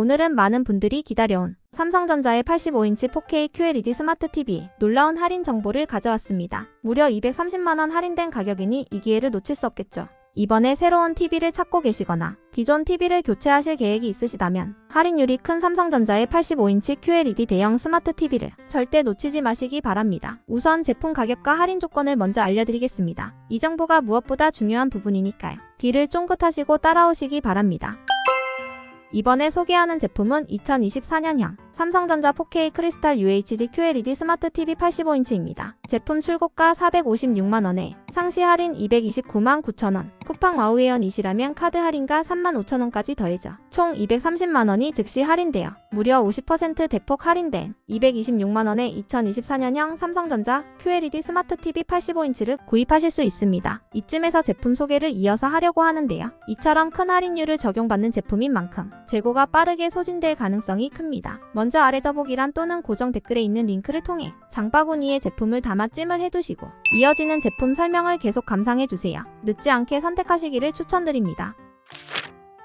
오늘은 많은 분들이 기다려온 삼성전자의 85인치 4K QLED 스마트 TV 놀라운 할인 정보를 가져왔습니다. 무려 230만원 할인된 가격이니 이 기회를 놓칠 수 없겠죠. 이번에 새로운 TV를 찾고 계시거나 기존 TV를 교체하실 계획이 있으시다면 할인율이 큰 삼성전자의 85인치 QLED 대형 스마트 TV를 절대 놓치지 마시기 바랍니다. 우선 제품 가격과 할인 조건을 먼저 알려드리겠습니다. 이 정보가 무엇보다 중요한 부분이니까요. 귀를 쫑긋하시고 따라오시기 바랍니다. 이번에 소개하는 제품은 2024년형 삼성전자 4K 크리스탈 UHD QLED 스마트 TV 85인치입니다. 제품 출고가 456만원에 상시 할인 229만 9천원, 쿠팡 와우웨어이시라면 카드 할인가 3만 5천원까지 더해져 총 230만원이 즉시 할인되어 무려 50% 대폭 할인된 226만원에 2024년형 삼성전자 QLED 스마트 TV 85인치를 구입하실 수 있습니다. 이쯤에서 제품 소개를 이어서 하려고 하는데요. 이처럼 큰 할인율을 적용받는 제품인 만큼 재고가 빠르게 소진될 가능성이 큽니다. 먼저 아래 더보기란 또는 고정 댓글에 있는 링크를 통해 장바구니에 제품을 담아 찜을 해두시고 이어지는 제품 설명을 계속 감상해주세요. 늦지 않게 선택하시기를 추천드립니다.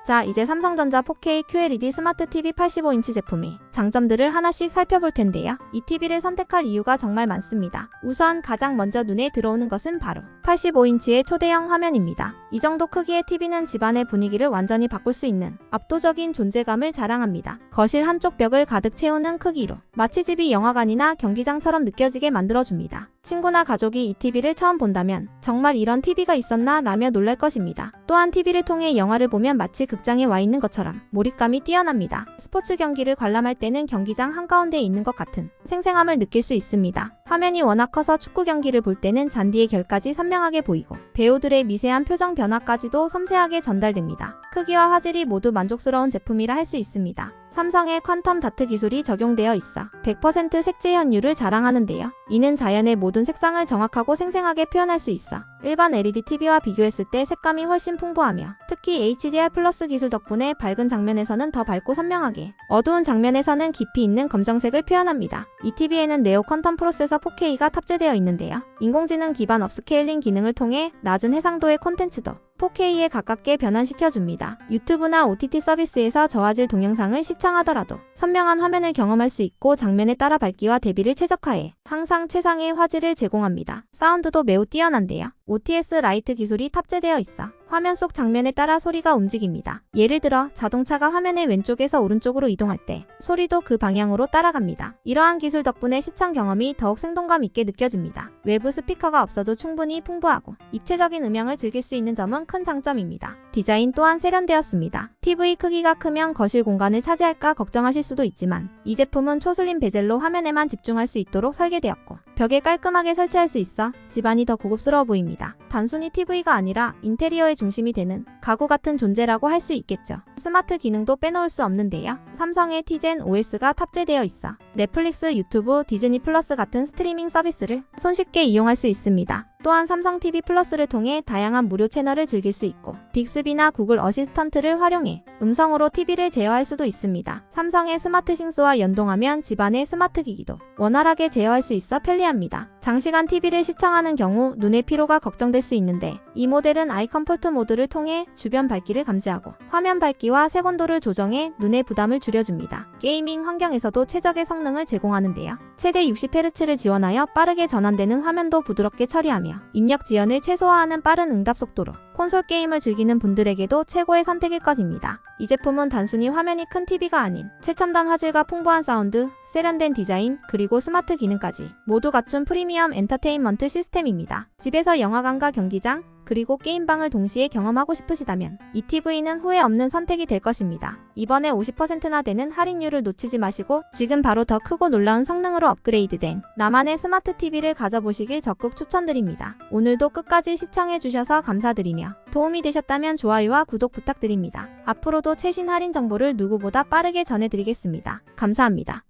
자, 이제 삼성전자 4K QLED 스마트 TV 85인치 제품의 장점들을 하나씩 살펴볼 텐데요. 이 TV를 선택할 이유가 정말 많습니다. 우선 가장 먼저 눈에 들어오는 것은 바로 85인치의 초대형 화면입니다. 이 정도 크기의 TV는 집안의 분위기를 완전히 바꿀 수 있는 압도적인 존재감을 자랑합니다. 거실 한쪽 벽을 가득 채우는 크기로 마치 집이 영화관이나 경기장처럼 느껴지게 만들어줍니다. 친구나 가족이 이 TV를 처음 본다면 정말 이런 TV가 있었나 라며 놀랄 것입니다. 또한 TV를 통해 영화를 보면 마치 극장에 와 있는 것처럼 몰입감이 뛰어납니다. 스포츠 경기를 관람할 때는 경기장 한가운데에 있는 것 같은 생생함을 느낄 수 있습니다. 화면이 워낙 커서 축구 경기를 볼 때는 잔디의 결까지 선명하게 보이고 배우들의 미세한 표정 변화까지도 섬세하게 전달됩니다. 크기와 화질이 모두 만족스러운 제품이라 할 수 있습니다. 삼성의 퀀텀 다트 기술이 적용되어 있어 100% 색재 현율을 자랑하는데요. 이는 자연의 모든 색상을 정확하고 생생하게 표현할 수 있어 일반 LED TV와 비교했을 때 색감이 훨씬 풍부하며 특히 HDR 플러스 기술 덕분에 밝은 장면에서는 더 밝고 선명하게 어두운 장면에서는 깊이 있는 검정색을 표현합니다. 이 TV에는 네오 퀀텀 프로세서 4K가 탑재되어 있는데요. 인공지능 기반 업스케일링 기능을 통해 낮은 해상도의 콘텐츠도 4K에 가깝게 변환시켜줍니다. 유튜브나 OTT 서비스에서 저화질 동영상을 시청하더라도 선명한 화면을 경험할 수 있고 장면에 따라 밝기와 대비를 최적화해 항상 최상의 화질을 제공합니다. 사운드도 매우 뛰어난데요. OTS 라이트 기술이 탑재되어 있어 화면 속 장면에 따라 소리가 움직입니다. 예를 들어 자동차가 화면의 왼쪽에서 오른쪽으로 이동할 때 소리도 그 방향으로 따라갑니다. 이러한 기술 덕분에 시청 경험이 더욱 생동감 있게 느껴집니다. 외부 스피커가 없어도 충분히 풍부하고 입체적인 음향을 즐길 수 있는 점은 큰 장점입니다. 디자인 또한 세련되었습니다. TV 크기가 크면 거실 공간을 차지할까 걱정하실 수도 있지만 이 제품은 초슬림 베젤로 화면에만 집중할 수 있도록 설계 되었고 벽에 깔끔하게 설치할 수 있어 집안이 더 고급스러워 보입니다. 단순히 TV가 아니라 인테리어의 중심이 되는 가구 같은 존재라고 할 수 있겠죠. 스마트 기능도 빼놓을 수 없는데요. 삼성의 T젠 OS가 탑재되어 있어 넷플릭스, 유튜브, 디즈니 플러스 같은 스트리밍 서비스를 손쉽게 이용할 수 있습니다. 또한 삼성 TV 플러스를 통해 다양한 무료 채널을 즐길 수 있고 빅스비나 구글 어시스턴트를 활용해 음성으로 TV를 제어할 수도 있습니다. 삼성의 스마트 싱스와 연동하면 집안의 스마트 기기도 원활하게 제어할 수 있어 편리합니다. 합니다. 장시간 TV를 시청하는 경우 눈의 피로가 걱정될 수 있는데 이 모델은 아이 컴포트 모드를 통해 주변 밝기를 감지하고 화면 밝기와 색온도를 조정해 눈의 부담을 줄여줍니다. 게이밍 환경에서도 최적의 성능을 제공하는데요. 최대 60Hz를 지원하여 빠르게 전환되는 화면도 부드럽게 처리하며 입력 지연을 최소화하는 빠른 응답 속도로 콘솔 게임을 즐기는 분들에게도 최고의 선택일 것입니다. 이 제품은 단순히 화면이 큰 TV가 아닌 최첨단 화질과 풍부한 사운드, 세련된 디자인, 그리고 스마트 기능까지 모두 갖춘 프리미엄 엔터테인먼트 시스템입니다. 집에서 영화관과 경기장, 그리고 게임방을 동시에 경험하고 싶으시다면 이 TV는 후회 없는 선택이 될 것입니다. 이번에 50%나 되는 할인율을 놓치지 마시고 지금 바로 더 크고 놀라운 성능으로 업그레이드된 나만의 스마트 TV를 가져보시길 적극 추천드립니다. 오늘도 끝까지 시청해주셔서 감사드리며 도움이 되셨다면 좋아요와 구독 부탁드립니다. 앞으로도 최신 할인 정보를 누구보다 빠르게 전해드리겠습니다. 감사합니다.